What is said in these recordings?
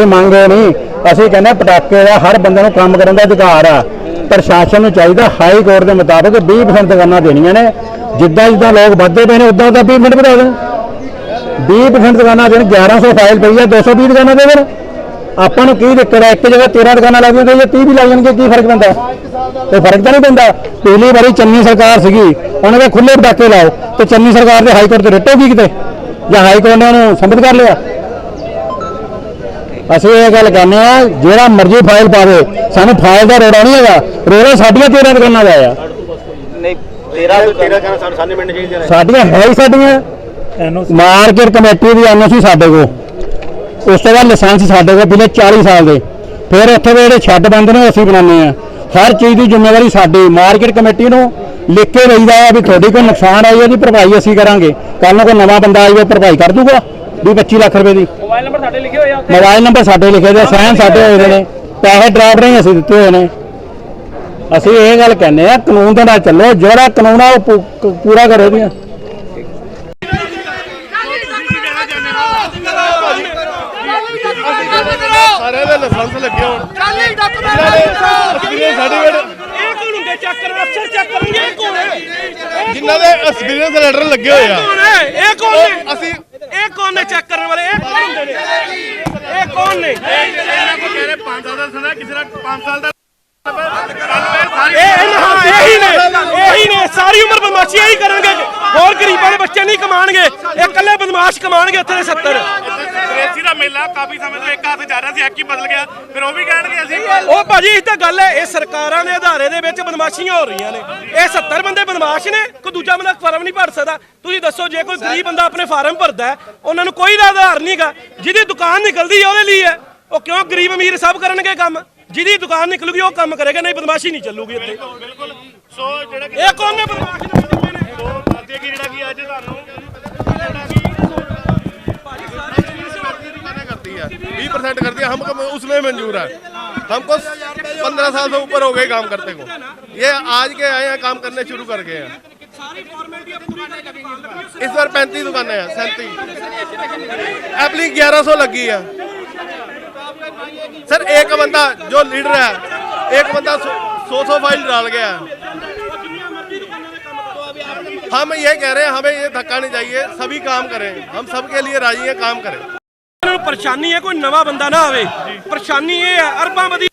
ਇਹ ਮੰਗ ਹੈ ਨਹੀਂ ਅਸੀਂ ਕਹਿੰਦੇ ਪਟਾਕੇ ਦਾ ਹਰ ਬੰਦੇ ਨੂੰ ਕੰਮ ਕਰਨ ਦਾ ਅਧਿਕਾਰ ਆ। ਪ੍ਰਸ਼ਾਸਨ ਨੂੰ ਚਾਹੀਦਾ ਹਾਈ ਕੋਰਟ ਦੇ ਮੁਤਾਬਕ 20% ਦੁਕਾਨਾਂ ਦੇਣੀਆਂ ਨੇ। ਜਿੱਦਾਂ ਜਿੱਦਾਂ ਲੋਕ ਵੱਧਦੇ ਪਏ ਨੇ, ਉਦਾਂ ਉਦਾਂ 20% ਵਧਾ ਦੇਣ। 20% ਦੁਕਾਨਾਂ ਦੇਣ 1100 ਫਾਈਲ ਪਈ ਆ 220 ਦੁਕਾਨਾਂ ਦੇ ਦੇਣ ਆਪਾਂ ਨੂੰ ਕੀ ਦਿੱਕਤ ਹੈ ਇੱਕ ਜਗ੍ਹਾ 13 ਦੁਕਾਨਾਂ ਲੱਗ ਜਾਂਦੀਆਂ ਜੇ 30 ਵੀ ਲੱਗ ਜਾਣਗੇ ਕੀ ਫ਼ਰਕ ਪੈਂਦਾ? ਤੇ ਫ਼ਰਕ ਤਾਂ ਨਹੀਂ ਪੈਂਦਾ। ਪਹਿਲੀ ਵਾਰੀ ਚੰਨੀ ਸਰਕਾਰ ਸੀਗੀ, ਉਹਨਾਂ ਦੇ ਖੁੱਲੇ ਪਟਾਕੇ ਲਾਓ ਤੇ ਚੰਨੀ ਸਰਕਾਰ ਦੇ ਹਾਈ ਕੋਰਟ ਤੇ ਰਿਟ ਹੋ ਗਈ ਕਿਤੇ? ਜਾਂ ਹਾਈ ਕੋਰਟ ਨੇ ਉਹਨੂੰ ਸੰਬੰਧ ਕਰ ਲਿਆ? ਅਸੀਂ ਇਹ ਗੱਲ ਕਹਿੰਦੇ ਆ ਜਿਹੜਾ ਮਰਜ਼ੀ ਫਾਈਲ ਪਾਵੇ ਸਾਨੂੰ ਫਾਈਲ ਦਾ ਰੋੜਾ ਨਹੀਂ ਹੈਗਾ ਰੋੜਾ ਸਾਡੀਆਂ 13 ਦੁਕਾਨਾਂ ਦਾ ਆ। ਨਹੀਂ 13 13 ਕਹਿੰਦਾ ਸਾਨੂੰ ਸਾਹਮਣੇ ਮਿੰਟ ਚਾਹੀਦੇ ਸਾਡੀਆਂ ਹੈ ਹੀ ਸਾਡੀਆਂ। ਮਾਰਕੀਟ ਕਮੇਟੀ ਦੀ ਐਨਓਸੀ ਸਾਡੇ ਕੋਲ। ਉਸ ਤੋਂ ਬਾਅਦ ਲਾਇਸੈਂਸ ਸਾਡੇ ਕੋਲ ਪਿਛਲੇ 40 ਸਾਲ ਦੇ। ਫਿਰ ਉੱਥੇ ਦੇ ਜਿਹੜੇ ਛੱਡ ਬੰਦ ਨੇ ਉਹ ਅਸੀਂ ਬਣਾਉਂਦੇ ਆ ਹਰ ਚੀਜ਼ ਦੀ ਜ਼ਿੰਮੇਵਾਰੀ ਸਾਡੀ ਮਾਰਕੀਟ ਕਮੇਟੀ ਨੂੰ ਲਿਖ ਕੇ ਲਈਦਾ ਆ ਵੀ ਤੁਹਾਡੀ ਕੋਈ ਨੁਕਸਾਨ ਆਈ ਹੈ ਦੀ ਭਰਪਾਈ ਅਸੀਂ ਕਰਾਂਗੇ। ਕੱਲ ਨੂੰ ਕੋਈ ਨਵਾਂ ਬੰਦਾ ਆਈਏ ਭਰਪਾਈ ਕਰ ਦੂਗਾ। ਵੀ 25 ਲੱਖ ਰੁਪਏ ਦੀ। ਮੋਬਾਈਲ ਨੰਬਰ ਸਾਡੇ ਲਿਖੇ ਹੋਏ ਆ ਉੱਥੇ। ਮੋਬਾਈਲ ਨੰਬਰ ਸਾਡੇ ਲਿਖੇ ਦੇ ਸਾਈਨ ਸਾਡੇ ਹੋਏ ਦੇ ਨੇ ਪੈਸੇ ਡਰਾਈਵਰ ਨੇ ਅਸੀਂ ਦਿੱਤੇ ਹੋਏ ਨੇ। ਅਸੀਂ ਇਹ ਗੱਲ ਕਹਿੰਦੇ ਆ ਕਾਨੂੰਨ ਦੇ ਨਾਲ ਚੱਲੋ ਜਿਹੜਾ ਕਾਨੂੰਨ ਆ ਉਹ ਪੂ- ਕ- ਪੂਰਾ ਕਰੋ ਦੀਆਂ ਸਾਰੇ ਦੇ ਲਾਇਸੈਂਸ ਲੱਗੇ ਹੋਣ ਡਾਕੂਮੈਂਟ ਐਕਸਪੀਰੀਅੰਸ ਸਰਟੀਫਿਕੇਟ ਇਹ ਕੌਣ ਹੁੰਦੇ ਚੈੱਕ ਕਰਨ ਅਫਸਰ ਚੈੱਕ ਕਰਨਗੇ ਇਹ ਕੌਣ ਹੈ? ਇਹ ਜਿਨ੍ਹਾਂ ਦੇ ਐਕਸਪੀਰੀਅੰਸ ਲੈਟਰ ਲੱਗੇ ਹੋਏ ਆ। ਕੌਣ ਹੈ? ਇਹ ਕੌਣ ਨੇ ਅਸੀਂ ਇਹ ਕੌਣ ਨੇ ਚੈੱਕ ਕਰਨ ਵਾਲੇ? ਇਹ ਕੌਣ ਹੁੰਦੇ ਨੇ? ਇਹ ਕੌਣ ਨੇ? ਕਹਿ ਰਹੇ 5 ਸਾਲ ਦਾ ਸੁਣਾ ਕਿਸੇ ਦਾ 5 ਸਾਲ ਦਾ ਇਹ ਇਹਨਾਂ- ਹਾਂ ਇਹੀ ਨੇ ਇਹੀ ਨੇ। ਸਾਰੀ ਉਮਰ ਬਦਮਾਸ਼ੀ ਇਹੀ ਕਰਾਂਗੇ। ਹੋਰ ਗਰੀਬਾਂ ਦੇ ਬੱਚੇ ਨਹੀਂ ਕਮਾਣਗੇ। ਇਹ ਇਕੱਲੇ ਬਦਮਾਸ਼ ਕਮਾਣਗੇ ਇੱਥੇ ਦੇ 70 ਰੇਸੀ ਦਾ ਮੇਲਾ ਕਾਫੀ ਸਮੇਂ ਤੋਂ ਇੱਕ ਹੱਥ ਜਾ ਰਿਹਾ ਸੀ ਇੱਕ ਹੀ ਬਦਲ ਗਿਆ। ਫਿਰ ਉਹ ਵੀ ਕਹਿਣਗੇ ਅਸੀਂ ਉਹ ਭਾਜੀ ਇਹ ਤਾਂ ਗੱਲ ਹੈ ਇਹ ਸਰਕਾਰਾਂ ਦੇ ਅਧਾਰੇ ਦੇ ਵਿੱਚ ਬਦਮਾਸ਼ੀਆਂ ਹੋ ਰਹੀਆਂ ਨੇ। ਇਹ 70 ਬੰਦੇ ਬਦਮਾਸ਼ ਨੇ ਕੋਈ ਦੂਜਾ ਬੰਦਾ ਫਾਰਮ ਨਹੀਂ ਭਰ ਸਕਦਾ। ਤੁਸੀਂ ਦੱਸੋ ਜੇ ਕੋਈ ਗਰੀਬ ਬੰਦਾ ਆਪਣੇ ਫਾਰਮ ਭਰਦਾ ਹੈ, ਉਹਨਾਂ ਨੂੰ ਕੋਈ ਦਾ ਆਧਾਰ ਨਹੀਂਗਾ ਜਿਹਦੀ ਦੁਕਾਨ ਨਿਕਲਦੀ ਹੈ ਉਹਦੇ ਲਈ ਹੈ। ਉਹ ਕਿਉਂ ਗਰੀਬ ਅਮੀਰ ਸਭ ਕਰਨਗੇ ਕੰਮ? ਜਿਹਦੀ ਦੁਕਾਨ ਨਿਕਲੂਗੀ ਉਹ ਕੰਮ ਕਰੇਗਾ ਨਹੀਂ ਬਦਮਾਸ਼ੀ ਨਹੀਂ ਚੱਲੂਗੀ ਇੱਥੇ। ਬਿਲਕੁਲ ਸੋ ਜਿਹੜਾ ਇਹ ਕੌਣ ਨੇ ਬਦਮਾਸ਼ ਨੇ? ਜਿਹੜਾ ਕਿ ਅੱਜ ਤੁਹਾਨੂੰ अस्सी परसेंट कर दिया, हमको उसमें मंजूर है। हमको पंद्रह साल से ऊपर हो गए काम करते को। ये आज के आए हैं, काम करने शुरू कर गए हैं। इस बार पैंतीस दुकानें हैं, सैंतीस। अपनी ग्यारह सौ लगी है। सर, एक बंदा जो लीडर है, एक बंदा सौ सौ फ़ाइल डाल गया है। हम ये कह रहे हैं, हमें ये धक्का नहीं चाहिए, सभी काम करें। हम सबके लिए राज़ी हैं, काम करें। ਨੂੰ ਪਰੇਸ਼ਾਨੀ ਹੈ ਕੋਈ ਨਵਾਂ ਬੰਦਾ ਨਾ ਆਵੇ। ਪਰੇਸ਼ਾਨੀ ਇਹ ਹੈ ਅਰਬਾਂ ਵਧੀ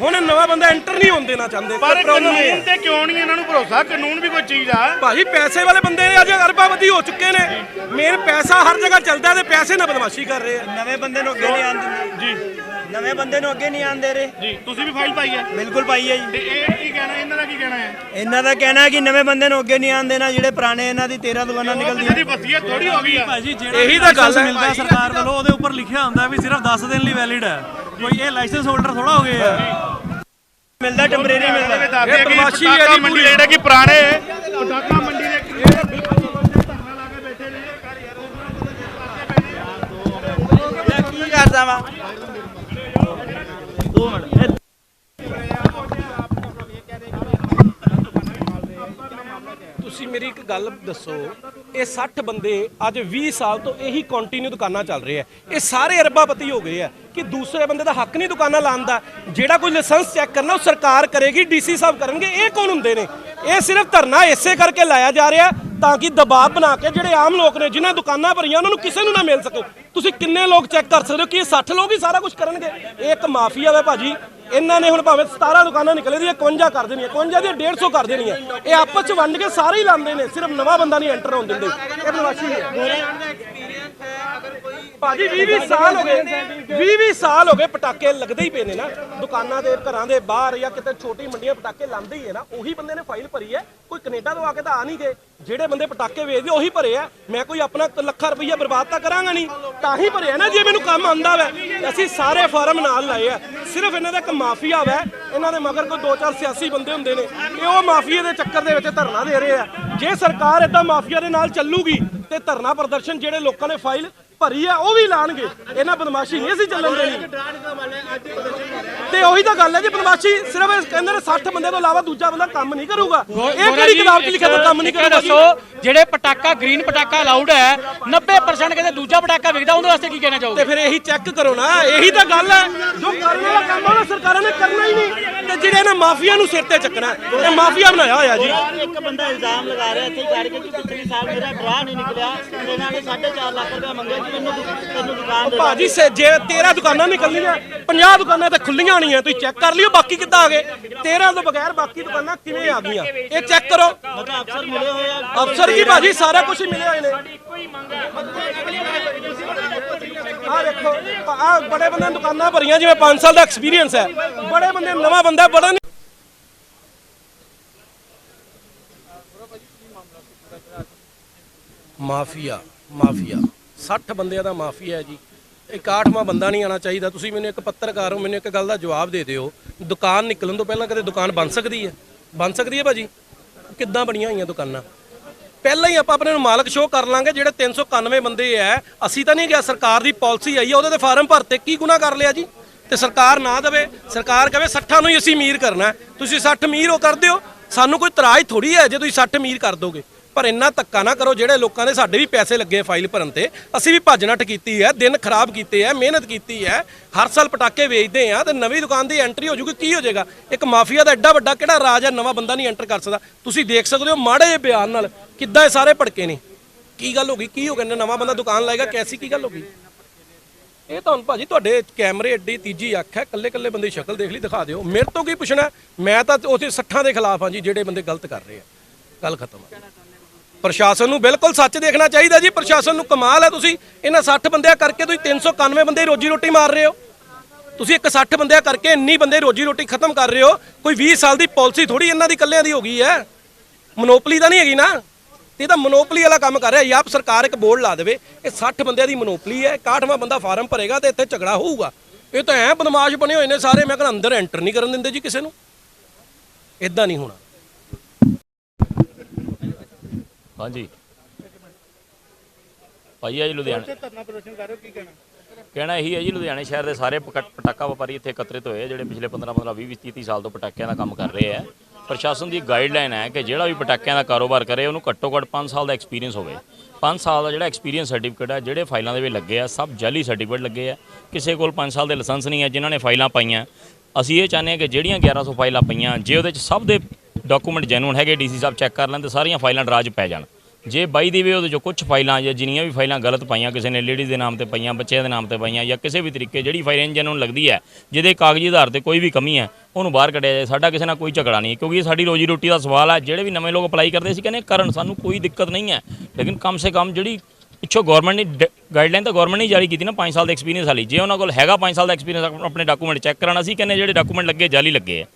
ਹੁਣ ਨਵਾਂ ਬੰਦਾ ਐਂਟਰ ਨਹੀਂ ਹੋਣ ਦੇਣਾ ਚਾਹੁੰਦੇ ਪਰ problem ਇਹ ਹੈ। ਕਾਨੂੰਨ ਤੇ ਕਿਉਂ ਨਹੀਂ ਇਹਨਾਂ ਨੂੰ ਭਰੋਸਾ? ਕਾਨੂੰਨ ਵੀ ਕੋਈ ਚੀਜ਼ ਆ। ਭਾਜੀ ਪੈਸੇ ਵਾਲੇ ਬੰਦੇ ਨੇ ਅੱਜ ਅਰਬਾਪਤੀ ਹੋ ਚੁੱਕੇ ਨੇ। ਮੇਨ ਪੈਸਾ ਹਰ ਜਗ੍ਹਾ ਚੱਲਦਾ ਤੇ ਪੈਸੇ ਨਾਲ ਬਦਮਾਸ਼ੀ ਕਰ ਰਹੇ ਆ। ਨਵੇਂ ਬੰਦੇ ਨੂੰ ਅੱਗੇ ਨਹੀਂ ਆਉਣ ਦਿੰਦੇ। ਜੀ। ਨਵੇਂ ਬੰਦੇ ਨੂੰ ਅੱਗੇ ਨਹੀਂ ਆਉਣ ਦੇ ਰਹੇ। ਜੀ ਤੁਸੀਂ ਵੀ ਫਾਈਲ ਪਾਈ ਹੈ? ਬਿਲਕੁਲ ਪਾਈ ਹੈ ਜੀ। ਤੇ ਇਹ ਕੀ ਕਹਿਣਾ ਇਹਨਾਂ ਦਾ ਕੀ ਕਹਿਣਾ ਹੈ? ਇਹਨਾਂ ਦਾ ਕਹਿਣਾ ਹੈ ਕਿ ਨਵੇਂ ਬੰਦੇ ਨੂੰ ਅੱਗੇ ਨਹੀਂ ਆਉਣ ਦੇਣਾ ਜਿਹੜੇ ਪੁਰਾਣੇ ਇਹਨਾਂ ਦੀ 13 ਦੁਕਾਨਾਂ ਨਿਕਲਦੀਆਂ। ਇਹਦੀ ਵਸੀਅਤ ਥੋੜੀ ਹੋ ਗਈ ਆ ਭਾਜੀ ਜਿਹੜਾ ਇਹੀ ਤਾਂ ਗੱਲ ਹੈ। ਮਿਲਦਾ ਸਰਕਾਰ ਵੱਲੋਂ ਉਹਦੇ ਉੱਪਰ ਲਿਖਿਆ ਹੁੰਦਾ ਵੀ ਸਿਰਫ 10 ਦਿਨ ਲਈ ਵੈਲਿਡ ਹੈ। ਕੋਈ ਇਹ ਲਾਇਸੈਂਸ ਹੋਲਡਰ ਥੋੜਾ ਹੋ ਗਏ ਆ। ਮਿਲਦਾ ਟੈਂਪਰੇਰੀ ਮਿਲਦਾ। ਇਹ ਬਦਮਾਸ਼ੀ ਹੈ ਪਟਾਕਾ ਜੀ ਮੰਡੀ ਪੂਰੀ। ਜਿਹੜੇ ਕਿ ਪੁਰਾਣੇ? ਪਟਾਕਾ ਮੰਡੀ ਦੇ ਧਰਨਾ ਲਾ ਕੇ ਬੈਠੇ ਨੇ। ਕੀ ਕਰਦਾ ਵਾ? ਗੱਲ ਦੱਸੋ, ਇਹ 60 ਬੰਦੇ ਅੱਜ 20 ਸਾਲ ਤੋਂ ਇਹੀ ਕੰਟੀਨਿਊ ਦੁਕਾਨਾਂ ਚੱਲ ਰਹੇ ਆ। ਇਹ ਸਾਰੇ ਅਰਬਾਪਤੀ ਹੋ ਗਏ ਆ ਕਿ ਦੂਸਰੇ ਬੰਦੇ ਦਾ ਹੱਕ ਨਹੀਂ ਦੁਕਾਨਾਂ ਲਾਉਣ ਦਾ। ਜਿਹੜਾ ਕੋਈ ਲਾਇਸੈਂਸ ਚੈੱਕ ਕਰਨਾ, ਉਹ ਸਰਕਾਰ ਕਰੇਗੀ, ਡੀਸੀ ਸਾਹਿਬ ਕਰਨਗੇ। ਇਹ ਕੌਣ ਹੁੰਦੇ ਨੇ? ਇਹ ਸਿਰਫ ਧਰਨਾ ਇਸੇ ਕਰਕੇ ਲਾਇਆ ਜਾ ਰਿਹਾ ਤਾਂ ਕਿ ਦਬਾਅ ਬਣਾ ਕੇ ਜਿਹੜੇ ਆਮ ਲੋਕ ਨੇ, ਜਿਨ੍ਹਾਂ ਦੁਕਾਨਾਂ ਭਰੀਆਂ, ਉਹਨਾਂ ਨੂੰ ਕਿਸੇ ਨੂੰ ਨਾ ਮਿਲ ਸਕੇ। ਤੁਸੀਂ ਕਿੰਨੇ ਲੋਕ ਚੈੱਕ ਕਰ ਸਕਦੇ ਹੋ ਕਿ ਇਹ 60 ਲੋਕ ਹੀ ਸਾਰਾ ਕੁਝ ਕਰਨਗੇ? ਇਹ ਇੱਕ ਮਾਫੀਆ ਵਾ ਭਾਜੀ। ਇਹਨਾਂ ਨੇ ਹੁਣ ਭਾਵੇਂ 17 ਦੁਕਾਨਾਂ ਨਿਕਲੇ ਦੀਆਂ 51 ਕਰ ਦੇਣੀਆਂ 51 ਦੀਆਂ 150 ਕਰ ਦੇਣੀ ਹੈ ਇਹ ਆਪਸ ਚ ਵੰਡ ਕੇ ਸਾਰੇ ਹੀ ਲਾਉਂਦੇ ਨੇ, ਸਿਰਫ ਨਵਾਂ ਬੰਦਾ ਨਹੀਂ ਐਂਟਰ ਹੋਣ ਦਿੰਦੇ। ਇਹ ਬਦਮਾਸ਼ੀ ਹੈ। ਭਾਜੀ 20 20 ਸਾਲ ਹੋ ਗਏ। 20 20 ਸਾਲ ਹੋ ਗਏ ਪਟਾਕੇ ਲੱਗਦੇ ਹੀ ਪਏ ਨੇ ਨਾ। ਦੁਕਾਨਾਂ ਦੇ, ਘਰਾਂ ਦੇ ਬਾਹਰ ਜਾਂ ਕਿਤੇ ਛੋਟੀ ਮੰਡੀਆਂ ਪਟਾਕੇ ਲਾਉਂਦੇ ਹੀ ਹੈ ਨਾ। ਉਹੀ ਬੰਦੇ ਨੇ ਫਾਈਲ ਭਰੀ ਹੈ। ਕੋਈ ਕੈਨੇਡਾ ਤੋਂ ਆ ਕੇ ਤਾਂ ਆ ਨਹੀਂ ਗਏ। ਜਿਹੜੇ ਬੰਦੇ ਪਟਾਕੇ ਵੇਚਦੇ, ਉਹੀ ਭਰੇ ਆ। ਮੈਂ ਕੋਈ ਆਪਣਾ ਲੱਖਾਂ ਰੁਪਈਆ ਬਰਬਾਦ ਤਾਂ ਕਰਾਂਗਾ ਨਹੀਂ। ਤਾਂ ਹੀ ਭਰਿਆ ਨਾ, ਜੇ ਮੈਨੂੰ ਕੰਮ ਆਉਂਦਾ ਵੈ। ਅਸੀਂ ਸਾਰੇ ਫਾਰਮ ਨਾਲ ਲਾਏ ਆ। ਸਿਰਫ ਇਹਨਾਂ ਦਾ ਇੱਕ ਮਾਫੀਆ ਵੈ। ਇਹਨਾਂ ਦੇ ਮਗਰ ਕੋਈ ਦੋ ਚਾਰ ਸਿਆਸੀ ਬੰਦੇ ਹੁੰਦੇ ਨੇ। ਇਹ ਉਹ ਮਾਫੀਏ ਦੇ ਚੱਕਰ ਦੇ ਵਿੱਚ ਧਰਨਾ ਦੇ ਰਹੇ ਆ। ਜੇ ਸਰਕਾਰ ਏਦਾਂ ਮਾਫੀਆ ਦੇ ਨਾਲ ਚੱਲੂਗੀ ਤੇ ਧਰਨਾ ਪ੍ਰਦਰਸ਼ਨ ਜਿਹੜੇ ਲੋਕਾਂ ਨੇ ਫਾਈਲ ਭਰੀ ਆ ਉਹ ਵੀ ਲਾਣਗੇ। ਇਹਨਾਂ ਬਦਮਾਸ਼ੀ ਨਹੀਂ ਅਸੀਂ ਚੱਲਣ ਦੇਣੀ। ਤੇ ਉਹੀ ਤਾਂ ਗੱਲ ਹੈ ਜੀ ਬਦਮਾਸ਼ੀ ਸਿਰਫ ਇਹ ਕਹਿੰਦੇ ਨੇ 60 ਬੰਦੇ ਤੋਂ ਇਲਾਵਾ ਦੂਜਾ ਬੰਦਾ ਕੰਮ ਨਹੀਂ ਕਰੂਗਾ। ਇਹ ਕਿਹੜੀ ਕਿਤਾਬ 'ਚ ਲਿਖਿਆ ਤਾਂ ਕੰਮ ਨਹੀਂ ਕਰੂਗਾ ਦੱਸੋ ਜਿਹੜੇ ਪਟਾਕਾ ਗ੍ਰੀਨ ਪਟਾਕਾ ਅਲਾਉਡ ਹੈ 90% ਕਹਿੰਦੇ ਦੂਜਾ ਪਟਾਕਾ ਵਿਕਦਾ ਉਹਦੇ ਵਾਸਤੇ ਕੀ ਕਹਿਣਾ ਤੇ ਚਾਹੋਗੇ ਫਿਰ ਇਹੀ ਚੈੱਕ ਕਰੋ ਨਾ ਇਹੀ ਤਾਂ ਗੱਲ ਹੈ। ਜੋ ਕਰਨ ਵਾਲਾ ਕੰਮ ਉਹਨਾਂ ਸਰਕਾਰਾਂ ਨੇ ਕਰਨਾ ਹੀ ਨਹੀਂ। ਤੇ ਜਿਹੜੇ ਨੇ ਮਾਫੀਆ ਨੂੰ ਸਿਰ ਤੇ ਚੱਕਣਾ ਇਹ ਮਾਫੀਆ ਬਣਾਇਆ ਹੋਇਆ ਜੀ। ਇੱਕ ਬੰਦਾ ਇਲਜ਼ਾਮ ਲਗਾ ਰਿਹਾ ਇੱਥੇ ਕਰਕੇ ਕਿ ਪਿਛਲੇ ਸਾਲ ਮੇਰਾ ਡਰਾ ਨਹੀਂ ਨਿਕਲਿਆ ਤੇ ਇਹਨਾਂ ਨੇ 4.5 ਲੱਖ ਰੁਪਏ ਮੰਗਿਆ ਕਿ ਭਾਜੀ ਸੇ ਜੇ 13 ਦੁਕਾਨਾਂ ਨਿਕਲਣੀਆਂ 50 ਦੁਕਾਨਾਂ ਤੇ ਖੁੱਲੀਆਂ ਹੋਣੀਆਂ, ਤੁਸੀਂ ਚੈੱਕ ਕਰ ਲਿਓ ਬਾਕੀ ਕਿੱਦਾਂ ਆ ਗਏ। 13 ਤੋਂ ਬਗੈਰ ਬਾਕੀ ਦੁਕਾਨਾਂ ਕਿਵੇਂ ਆ ਗਈਆਂ? ਇਹ ਚੈੱਕ ਕਰੋ। ਅਫਸਰ ਮਿਲੇ ਹੋਏ ਆ ਅਫਸਰ ਕੀ ਭਾਜੀ, ਸਾਰਾ ਕੁਝ ਮਿਲੇ ਹੋਏ ਨੇ ਆ ਦੇਖੋ ਆ ਬੜੇ ਬੰਦੇ ਦੁਕਾਨਾਂ ਭਰੀਆਂ, ਜਿਵੇਂ 5 ਸਾਲ ਦਾ ਐਕਸਪੀਰੀਅੰਸ ਹੈ। ਬੜੇ ਬੰਦੇ ਨਵਾਂ ਬੰਦਾ, ਬੜਾ ਮਾਫੀਆ ਮਾਫੀਆ। 60 ਬੰਦਿਆਂ ਦਾ ਮਾਫੀਆ ਹੈ ਜੀ। ਇੱਕ ਆਠਵਾਂ ਬੰਦਾ ਨਹੀਂ ਆਣਾ ਚਾਹੀਦਾ। ਤੁਸੀਂ ਮੈਨੂੰ ਇੱਕ ਪੱਤਰਕਾਰ ਹੋ, ਮੈਨੂੰ ਇੱਕ ਗੱਲ ਦਾ ਜਵਾਬ ਦੇ ਦਿਓ। ਦੁਕਾਨ ਨਿਕਲਣ ਤੋਂ ਪਹਿਲਾਂ ਕਦੇ ਦੁਕਾਨ ਬਣ ਸਕਦੀ ਹੈ? ਬਣ ਸਕਦੀ ਹੈ ਭਾਜੀ? ਕਿੱਦਾਂ ਬਣੀਆਂ ਹੋਈਆਂ ਦੁਕਾਨਾਂ? ਪਹਿਲਾਂ ਹੀ ਆਪਾਂ ਆਪਣੇ ਨੂੰ ਮਾਲਕ ਸ਼ੋਅ ਕਰ ਲਾਂਗੇ, ਜਿਹੜੇ 391 ਬੰਦੇ ਐ। ਅਸੀਂ ਤਾਂ ਨਹੀਂ ਗਿਆ ਸਰਕਾਰ ਦੀ ਪਾਲਿਸੀ ਆਈ ਹੈ, ਉਹਦੇ ਤੇ ਫਾਰਮ ਭਰਤੇ। ਕੀ ਗੁਨਾਹ ਕਰ ਲਿਆ ਜੀ? ਤੇ ਸਰਕਾਰ ਨਾ ਦੇਵੇ, ਸਰਕਾਰ ਕਹੇ 60 ਨੂੰ ਹੀ ਅਸੀਂ ਅਮੀਰ ਕਰਨਾ ਤੁਸੀਂ 60 ਅਮੀਰ ਹੋ ਕਰ ਦਿਓ। ਸਾਨੂੰ ਕੋਈ ਤਰਾਜ ਥੋੜੀ ਹੈ ਜੇ ਤੁਸੀਂ 60 ਅਮੀਰ ਕਰ ਦੋਗੇ। ਪਰ ਇੰਨਾ ਧੱਕਾ ਨਾ ਕਰੋ ਜਿਹੜੇ ਲੋਕਾਂ ਦੇ ਸਾਡੇ ਵੀ ਪੈਸੇ ਲੱਗੇ ਫਾਈਲ ਭਰਨ ਤੇ। ਅਸੀਂ ਵੀ ਭੱਜ ਨੱਠ ਕੀਤੀ ਹੈ, ਦਿਨ ਖਰਾਬ ਕੀਤੇ ਹੈ, ਮਿਹਨਤ ਕੀਤੀ ਹੈ, ਹਰ ਸਾਲ ਪਟਾਕੇ ਵੇਚਦੇ ਆ ਤੇ ਨਵੀਂ ਦੁਕਾਨ ਦੀ ਐਂਟਰੀ ਹੋ ਜੂਗੀ, ਕੀ ਹੋ ਜਾਏਗਾ? ਇੱਕ ਮਾਫੀਆ ਦਾ ਐਡਾ ਵੱਡਾ ਕਿਹੜਾ ਰਾਜ ਹੈ, ਨਵਾਂ ਬੰਦਾ ਨਹੀਂ ਐਂਟਰ ਕਰ ਸਕਦਾ। ਤੁਸੀਂ ਦੇਖ ਸਕਦੇ ਹੋ ਮਾੜੇ ਜਿਹੇ ਬਿਆਨ ਨਾਲ ਕਿੱਦਾਂ ਇਹ ਸਾਰੇ ਭੜਕੇ ਨੇ। ਕੀ ਗੱਲ ਹੋ ਗਈ? ਕੀ ਹੋ ਗਿਆ? ਨਵਾਂ ਬੰਦਾ ਦੁਕਾਨ ਲਾਏਗਾ, ਕੈਸੀ ਕੀ ਗੱਲ ਹੋ ਗਈ? ਇਹ ਤਾਂ ਹੁਣ ਭਾਜੀ ਤੁਹਾਡੇ ਕੈਮਰੇ ਐਡੀ ਤੀਜੀ ਅੱਖ ਹੈ ਕੱਲੇ ਕੱਲੇ ਬੰਦੇ ਦੀ ਸ਼ਕਲ ਦੇਖ ਲਈ, ਦਿਖਾ ਦਿਓ। ਮੇਰੇ ਤੋਂ ਕੀ ਪੁੱਛਣਾ? ਮੈਂ ਤਾਂ ਉਥੇ 60 ਦੇ ਖਿਲਾਫ ਹਾਂ ਜੀ, ਜਿਹੜੇ ਬੰਦੇ ਗਲਤ ਕਰ ਰਹੇ ਆ। ਗੱਲ ਖਤਮ ਹੈ ਪ੍ਰਸ਼ਾਸਨ ਨੂੰ ਬਿਲਕੁਲ ਸੱਚ ਦੇਖਣਾ ਚਾਹੀਦਾ ਜੀ, ਪ੍ਰਸ਼ਾਸਨ ਨੂੰ ਕਮਾਲ ਹੈ ਤੁਸੀਂ। ਇਹਨਾਂ 60 ਬੰਦਿਆਂ ਕਰਕੇ ਤੁਸੀਂ 391 ਬੰਦੇ ਰੋਜੀ ਰੋਟੀ ਮਾਰ ਰਹੇ ਹੋ। ਤੁਸੀਂ ਇੱਕ 60 ਬੰਦਿਆਂ ਕਰਕੇ ਇੰਨੀ ਬੰਦੇ ਰੋਜੀ ਰੋਟੀ ਖਤਮ ਕਰ ਰਹੇ ਹੋ। ਕੋਈ 20 ਸਾਲ ਦੀ ਪਾਲਿਸੀ ਥੋੜੀ ਇਹਨਾਂ ਦੀ ਕੱਲਿਆਂ ਦੀ ਹੋ ਗਈ ਹੈ। ਮਨੋਪਲੀ ਤਾਂ ਨਹੀਂ ਹੈਗੀ ਨਾ। ਇਹ ਤਾਂ ਮਨੋਪਲੀ ਵਾਲਾ ਕੰਮ ਕਰ ਰਿਹਾ। ਜਾਂ ਸਰਕਾਰ ਇੱਕ ਬੋਰਡ ਲਾ ਦੇਵੇ। ਇਹ 60 ਬੰਦਿਆਂ ਦੀ ਮਨੋਪਲੀ ਹੈ। 61ਵਾਂ ਬੰਦਾ ਫਾਰਮ ਭਰੇਗਾ ਤੇ ਇੱਥੇ ਝਗੜਾ ਹੋਊਗਾ। ਇਹ ਤਾਂ ਐ ਬਦਮਾਸ਼ ਬਣੇ ਹੋਏ ਨੇ ਸਾਰੇ। ਮੈਂ ਕਹਿੰਦਾ ਅੰਦਰ ਐਂਟਰ ਨਹੀਂ ਕਰਨ ਦਿੰਦੇ ਜੀ ਕਿਸੇ ਨੂੰ। ਇਦਾਂ ਨਹੀਂ ਹੋਣਾ। ਹਾਂਜੀ। ਭਾਈ ਆ ਜੀ ਲੁਧਿਆਣਾ। ਧਰਨਾ ਪ੍ਰਦਰਸ਼ਨ ਕਰ ਰਹੇ ਹੋ ਕੀ ਕਹਿਣਾ? ਕਹਿਣਾ ਇਹੀ ਹੈ ਜੀ ਲੁਧਿਆਣੇ ਸ਼ਹਿਰ ਦੇ ਸਾਰੇ ਪਕਾ- ਪਟਾਕਾ ਵਪਾਰੀ ਇੱਥੇ ਇਕੱਤਰਿਤ ਹੋਏ ਆ ਜਿਹੜੇ ਪਿਛਲੇ 15 15 20 20 30 ਸਾਲ ਤੋਂ ਪਟਾਕਿਆਂ ਦਾ ਕੰਮ ਕਰ ਰਹੇ ਆ। ਪ੍ਰਸ਼ਾਸਨ ਦੀ ਗਾਈਡਲਾਈਨ ਹੈ ਕਿ ਜਿਹੜਾ ਵੀ ਪਟਾਕਿਆਂ ਦਾ ਕਾਰੋਬਾਰ ਕਰੇ ਉਹਨੂੰ ਘੱਟੋ ਘੱਟ 5 ਸਾਲ ਦਾ ਐਕਸਪੀਰੀਅੰਸ ਹੋਵੇ। 5 ਸਾਲ ਦਾ ਜਿਹੜਾ ਐਕਸਪੀਰੀਅੰਸ ਸਰਟੀਫਿਕੇਟ ਹੈ ਜਿਹੜੇ ਫਾਈਲਾਂ ਦੇ ਵਿੱਚ ਲੱਗੇ ਆ ਸਭ ਜਾਲੀ ਸਰਟੀਫਿਕੇਟ ਲੱਗੇ ਆ। ਕਿਸੇ ਕੋਲ 5 ਸਾਲ ਦੇ ਲਾਇਸੈਂਸ ਨਹੀਂ ਹੈ ਜਿਨ੍ਹਾਂ ਨੇ ਫਾਈਲਾਂ ਪਾਈਆਂ। ਅਸੀਂ ਇਹ ਚਾਹੁੰਦੇ ਹਾਂ ਕਿ ਜਿਹੜੀਆਂ 1100 ਫਾਈਲਾਂ ਪਈਆਂ ਜੇ ਉਹਦੇ ਚ ਸਭ ਦੇ ਡਾਕੂਮੈਂਟ ਜੈਨੂਨ ਹੈਗੇ ਡੀਸੀ ਸਾਹਿਬ ਚੈੱਕ ਕਰ ਲੈਣ ਤੇ ਸਾਰੀਆਂ ਫਾਈਲਾਂ ਡਰਾਜ ਪੈ ਜਾਣ। ਜੇ ਬਾਈ ਦੀ ਵੀ ਉਹਦੇ ਚੋਂ ਕੁਝ ਫਾਈਲਾਂ ਜਾਂ ਜਿੰਨੀਆਂ ਵੀ ਫਾਈਲਾਂ ਗਲਤ ਪਾਈਆਂ, ਕਿਸੇ ਨੇ ਲੇਡੀਜ਼ ਦੇ ਨਾਮ ਤੇ ਪਾਈਆਂ, ਬੱਚਿਆਂ ਦੇ ਨਾਮ ਤੇ ਪਾਈਆਂ ਜਾਂ ਕਿਸੇ ਵੀ ਤਰੀਕੇ ਜਿਹੜੀ ਫਾਈਲ ਇੰਜਨ ਨੂੰ ਲੱਗਦੀ ਹੈ, ਜਿਹਦੇ ਕਾਗਜ਼ੀ ਆਧਾਰ ਤੇ ਕੋਈ ਵੀ ਕਮੀ ਹੈ, ਉਹਨੂੰ ਬਾਹਰ ਕੱਢਿਆ ਜਾਏ। ਸਾਡਾ ਕਿਸੇ ਨਾਲ ਕੋਈ ਝਗੜਾ ਨਹੀਂ ਕਿਉਂਕਿ ਇਹ ਸਾਡੀ ਰੋਜੀ ਰੋਟੀ ਦਾ ਸਵਾਲ ਹੈ। ਜਿਹੜੇ ਵੀ ਨਵੇਂ ਲੋਕ ਅਪਲਾਈ ਕਰਦੇ ਸੀ, ਕਹਿੰਦੇ ਕਰਨ ਸਾਨੂੰ ਕੋਈ ਦਿੱਕਤ ਨਹੀਂ ਹੈ। ਲੇਕਿਨ ਕਮ ਸੇ ਕਮ ਜਿਹੜੀ ਪਿੱਛੋਂ ਗਵਰਨਮੈਂਟ ਨੇ ਗਾਈਡਲਾਈਨ ਤਾਂ ਗਵਰਨਮੈਂਟ ਨੇ ਜਾਰੀ ਕੀਤੀ ਨਾ 5 ਸਾਲ ਦਾ ਐਕਸਪੀਰੀਅੰਸ ਵਾਲੀ। ਜੇ ਉਹਨਾਂ ਕੋਲ ਹੈਗਾ 5 ਸਾਲ ਦਾ ਐਕਸਪੀਰੀਅੰਸ ਆਪਣੇ ਡਾਕੂਮੈਂਟ ਚੈੱਕ ਕਰਾਣਾ ਸੀ, ਕਹਿੰਦੇ ਜਿਹੜੇ ਡਾਕੂਮੈਂਟ ਲੱਗੇ, ਜਾਲੀ ਲੱਗੇ ਆ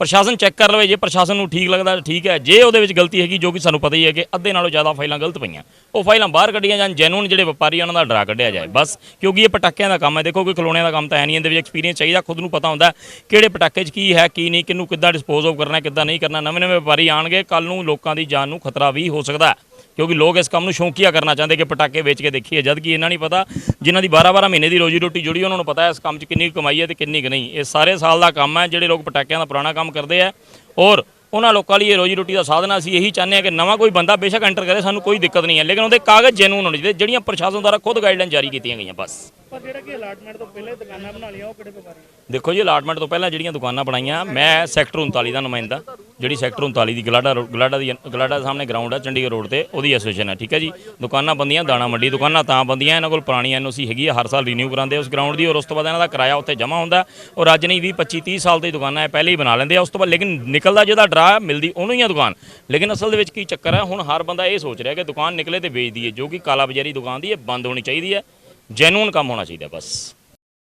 ਪ੍ਰਸ਼ਾਸਨ ਚੈੱਕ ਕਰ ਲਵੇ ਜੇ ਪ੍ਰਸ਼ਾਸਨ ਨੂੰ ਠੀਕ ਲੱਗਦਾ ਠੀਕ ਹੈ। ਜੇ ਉਹਦੇ ਵਿੱਚ ਗਲਤੀ ਹੈਗੀ ਜੋ ਕਿ ਸਾਨੂੰ ਪਤਾ ਹੀ ਹੈ ਕਿ ਅੱਧੇ ਨਾਲੋਂ ਜ਼ਿਆਦਾ ਫਾਈਲਾਂ ਗਲਤ ਪਈਆਂ। ਉਹ ਫਾਈਲਾਂ ਬਾਹਰ ਕੱਢੀਆਂ ਜਾਣ ਜੈਨੂਨ ਜਿਹੜੇ ਵਪਾਰੀ ਆ, ਉਹਨਾਂ ਦਾ ਡਰਾ ਕੱਢਿਆ ਜਾਏ। ਬਸ ਕਿਉਂਕਿ ਇਹ ਪਟਾਕਿਆਂ ਦਾ ਕੰਮ ਹੈ। ਦੇਖੋ ਕੋਈ ਖਲੋਣਿਆਂ ਦਾ ਕੰਮ ਤਾਂ ਹੈ ਨਹੀਂ। ਇਹਦੇ ਵਿੱਚ ਐਕਸਪੀਰੀਅੰਸ ਚਾਹੀਦਾ ਖੁਦ ਨੂੰ ਪਤਾ ਹੁੰਦਾ ਕਿਹੜੇ ਪਟਾਕੇ 'ਚ ਕੀ ਹੈ ਕੀ ਨਹੀਂ ਕਿਹਨੂੰ ਕਿੱਦਾਂ ਡਿਸਪੋਜ਼ ਆਫ ਕਰਨਾ ਕਿੱਦਾਂ ਨਹੀਂ ਕਰਨਾ। ਨਵੇਂ ਨਵੇਂ ਵਪਾਰੀ ਆਣਗੇ ਕੱਲ ਨੂੰ ਲੋਕਾਂ ਦੀ ਜਾਨ ਨੂੰ ਖਤਰਾ ਵੀ ਹੋ ਸਕਦਾ। ਕਿਉਂਕਿ ਲੋਕ ਇਸ ਕੰਮ ਨੂੰ ਸ਼ੌਂਕੀਆ ਕਰਨਾ ਚਾਹੁੰਦੇ ਕਿ ਪਟਾਕੇ ਵੇਚ ਕੇ ਦੇਖੀਏ। ਜਦ ਕਿ ਇਹਨਾਂ ਨਹੀਂ ਪਤਾ, ਜਿਨ੍ਹਾਂ ਦੀ 12-12 ਮਹੀਨੇ ਦੀ ਰੋਜੀ ਰੋਟੀ ਜੁੜੀ, ਉਹਨਾਂ ਨੂੰ ਪਤਾ ਹੈ ਇਸ ਕੰਮ 'ਚ ਕਿੰਨੀ ਕੁ ਕਮਾਈ ਹੈ ਤੇ ਕਿੰਨੀ ਕੁ ਨਹੀਂ। ਇਹ ਸਾਰੇ ਸਾਲ ਦਾ ਕੰਮ ਹੈ, ਜਿਹੜੇ ਲੋਕ ਪਟਾਕਿਆਂ ਦਾ ਪੁਰਾਣਾ ਕੰਮ ਕਰਦੇ ਆ। ਔਰ ਉਹਨਾਂ ਲੋਕਾਂ ਲਈ ਇਹ ਰੋਜੀ ਰੋਟੀ ਦਾ ਸਾਧਨ ਆ। ਅਸੀਂ ਇਹੀ ਚਾਹੁੰਦੇ ਹਾਂ ਕਿ ਨਵਾਂ ਕੋਈ ਬੰਦਾ ਬੇਸ਼ੱਕ ਐਂਟਰ ਕਰੇ ਸਾਨੂੰ ਕੋਈ ਦਿੱਕਤ ਨਹੀਂ ਹੈ। ਲੇਕਿਨ ਉਹਦੇ ਕਾਗਜ਼ ਜੈਨੂਨ ਹੋਣੇ ਚਾਹੀਦੇ ਜਿਹੜੀਆਂ ਪ੍ਰਸ਼ਾਸਨ ਦੁਆਰਾ ਖੁਦ ਗਾਈਡਲਾਈਨ ਜਾਰੀ ਕੀਤੀਆਂ ਗਈਆਂ ਬਸ। ਪਰ ਜਿਹੜਾ ਕਿ ਅਲਾਟਮੈਂਟ ਤੋਂ ਪਹਿਲੇ ਦੁਕਾਨਾਂ ਬਣਾ ਲਈਆਂ ਉਹ ਕਿਹੜੇ ਵਪਾਰੀ ਦੇਖੋ ਜੀ ਅਲਾਟਮੈਂਟ ਤੋਂ ਪਹਿਲਾਂ ਜਿਹੜੀਆਂ ਦੁਕਾਨਾਂ ਬਣਾਈਆਂ ਮੈਂ ਸੈਕਟਰ 39 ਦਾ ਨੁਮਾਇੰਦਾ ਜਿਹੜੀ ਸੈਕਟਰ 39 ਦੀ ਗਲਾਡਾ ਗਲਾਡਾ ਦੀ ਗਲਾਡਾ ਦੇ ਸਾਹਮਣੇ ਗਰਾਊਂਡ ਹੈ ਚੰਡੀਗੜ੍ਹ ਰੋਡ ਤੇ ਉਹਦੀ ਐਸੋਸੀਏਸ਼ਨ ਹੈ ਠੀਕ ਹੈ ਜੀ? ਦੁਕਾਨਾਂ ਬੰਦੀਆਂ ਦਾਣਾ ਮੰਡੀ ਦੁਕਾਨਾਂ ਤਾਂ ਬੰਦੀਆਂ ਇਹਨਾਂ ਕੋਲ ਪੁਰਾਣੀ ਐਨਓਸੀ ਹੈਗੀ ਹੈ ਹਰ ਸਾਲ ਰੀਨਿਊ ਕਰਾਉਂਦੇ ਆ ਉਸ ਗਰਾਊਂਡ ਦੀ ਔਰ ਉਸ ਤੋਂ ਬਾਅਦ ਇਹਨਾਂ ਦਾ ਕਿਰਾਇਆ ਉੱਥੇ ਜਮ੍ਹਾਂ ਹੁੰਦਾ ਔਰ ਅੱਜ ਨਹੀਂ 20 25 30 ਸਾਲ ਦੀ ਦੁਕਾਨਾਂ ਹੈ ਪਹਿਲੇ ਹੀ ਬਣਾ ਲੈਂਦੇ ਆ ਉਸ ਤੋਂ ਬਾਅਦ ਲੇਕਿਨ ਨਿਕਲਦਾ ਜਿਹਦਾ ਡਰਾ ਮਿਲਦੀ ਉਹਨੂੰ ਹੀ ਆ ਦੁਕਾਨ। ਲੇਕਿਨ ਅਸਲ ਦੇ ਵਿੱਚ ਕੀ ਚੱਕਰ ਹੈ ਹੁਣ ਹਰ ਬੰਦਾ ਇਹ ਸੋਚ ਰਿਹਾ ਕਿ ਦੁਕਾਨ ਨਿਕਲੇ ਤੇ ਵੇਚ ਦਈਏ, ਜੋ ਕਿ ਕਾਲਾ ਬਜਾਰੀ ਦੁਕਾਨ ਦੀ ਇਹ ਬੰਦ ਹੋਣੀ ਚਾਹੀਦੀ ਹੈ ਜੈਨੂਨ ਕੰਮ ਹੋਣਾ ਚਾਹੀਦਾ ਬਸ।